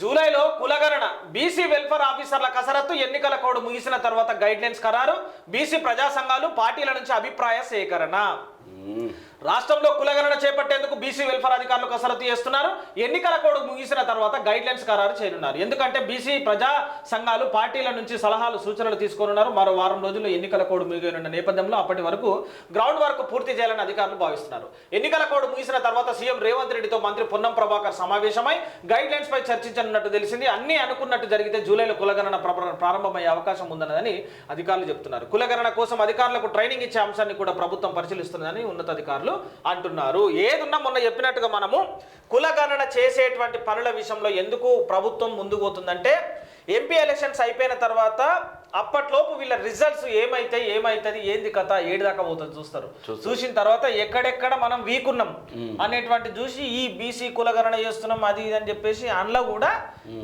జూలైలో కులగణన BC welfare ఆఫీసర్ల కసరత్తు ఎన్నికల కోడ్ ముగిసిన తర్వాత గైడ్లైన్స్ ఖరారు బీసీ ప్రజా సంఘాలు పార్టీల నుంచి అభిప్రాయ సేకరణ. రాష్ట్రంలో కులగణన చేపట్టేందుకు బీసీ వెల్ఫేర్ అధికారులు కసరత్తు చేస్తున్నారు ఎన్నికల కోడ్ ముగిసిన తర్వాత గైడ్ లైన్స్ ఖరారు చేయనున్నారు. ఎందుకంటే బీసీ ప్రజా సంఘాలు పార్టీల నుంచి సలహాలు సూచనలు తీసుకోనున్నారు. మరో వారం రోజుల్లో ఎన్నికల కోడ్ ముగియనున్న నేపథ్యంలో అప్పటి వరకు గ్రౌండ్ వర్క్ పూర్తి చేయాలని అధికారులు భావిస్తున్నారు. ఎన్నికల కోడ్ ముగిసిన తర్వాత సీఎం రేవంత్ రెడ్డితో మంత్రి పొన్నం ప్రభాకర్ సమావేశమై గైడ్ లైన్స్ పై చర్చించనున్నట్టు తెలిసింది. అన్ని అనుకున్నట్టు జరిగితే జూలైలో కులగణన ప్రారంభమయ్యే అవకాశం ఉందన్నదని అధికారులు చెబుతున్నారు కులగణన కోసం అధికారులకు ట్రైనింగ్ ఇచ్చే అంశాన్ని కూడా ప్రభుత్వం పరిశీలిస్తున్నదని ఉన్నతాధికారులు అంటున్నారు. ఏదున్నా మొన్న చెప్పినట్టుగా మనము కులగణన చేసేటువంటి పనుల విషయంలో ఎందుకు ప్రభుత్వం ముందుకు పోతుందంటే ఎంపీ ఎలక్షన్స్ అయిపోయిన తర్వాత అప్పట్లోపు వీళ్ళ రిజల్ట్స్ ఏమైతాయి ఏమైతుంది ఏంది కథ ఏడు దాకా పోతుంది చూస్తారు. చూసిన తర్వాత ఎక్కడెక్కడ మనం వీక్ ఉన్నాం అనేటువంటి చూసి ఈ బీసీ కులగణన చేస్తున్నాం అది ఇది అని చెప్పేసి అందులో కూడా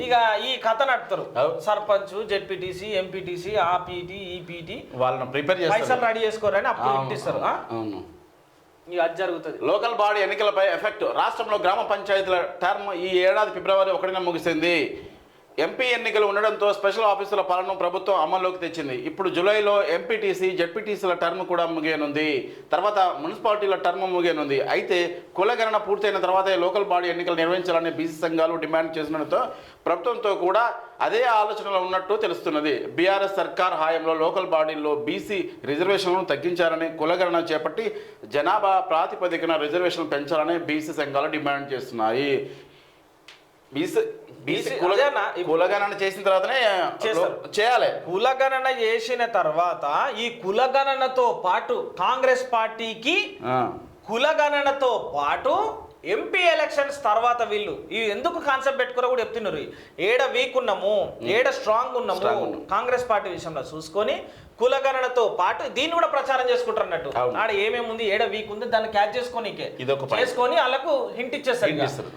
ఇక ఈ కథ నడుపుతారు. సర్పంచ్ జెడ్పీటీసీ ఎంపీటీసీ ఆ పీటీ ఈ పీటీ వాళ్ళని ప్రిపేర్ పైసలు రెడీ చేసుకోరని అప్పుడు ఇక అది జరుగుతుంది. లోకల్ బాడీ ఎన్నికలపై ఎఫెక్ట్. రాష్ట్రంలో గ్రామ పంచాయతీల టర్మ్ ఈ ఏడాది ఫిబ్రవరి ఒకటిన ముగిసింది. ఎంపీ ఎన్నికలు ఉండడంతో స్పెషల్ ఆఫీసుల పాలన ప్రభుత్వం అమల్లోకి తెచ్చింది. ఇప్పుడు జూలైలో ఎంపీటీసీ జడ్పీటీసీల టర్మ్ కూడా ముగియనుంది. తర్వాత మున్సిపాలిటీల టర్మ్ ముగియనుంది. అయితే కులగణన పూర్తయిన తర్వాతే లోకల్ బాడీ ఎన్నికలు నిర్వహించాలని బీసీ సంఘాలు డిమాండ్ చేసినతో ప్రభుత్వంతో కూడా అదే ఆలోచనలో ఉన్నట్టు తెలుస్తున్నది. బీఆర్ఎస్ సర్కార్ హాయంలో లోకల్ బాడీల్లో బీసీ రిజర్వేషన్లను తగ్గించాలని కులగణన చేపట్టి జనాభా ప్రాతిపదికన రిజర్వేషన్లు పెంచాలని బీసీ సంఘాలు డిమాండ్ చేస్తున్నాయి. బీసీ బీసీ BC కుల అదేనా? కులగణన చేసిన తర్వాతనే చేస్తారు. చేయాలి కులగణన చేసిన తర్వాత ఈ కులగణనతో పాటు కాంగ్రెస్ పార్టీకి కులగణనతో పాటు ఎంపీ ఎలక్షన్స్ తర్వాత వీళ్ళు ఇవి ఎందుకు కాన్సెప్ట్ పెట్టుకున్నా కూడా చెప్తున్నారు ఏడ వీక్ ఉన్నాము ఏడ స్ట్రాంగ్ ఉన్నాము ఉన్నాం. కాంగ్రెస్ పార్టీ విషయంలో చూసుకొని కులగణనతో పాటు దీన్ని కూడా ప్రచారం చేసుకుంటారు అన్నట్టు. ఆడ ఏమేమి ఉంది ఏడ వీక్ ఉంది దాన్ని క్యాచ్ point. చేసుకొని వాళ్ళకు హింట్ ఇచ్చేస్తారు.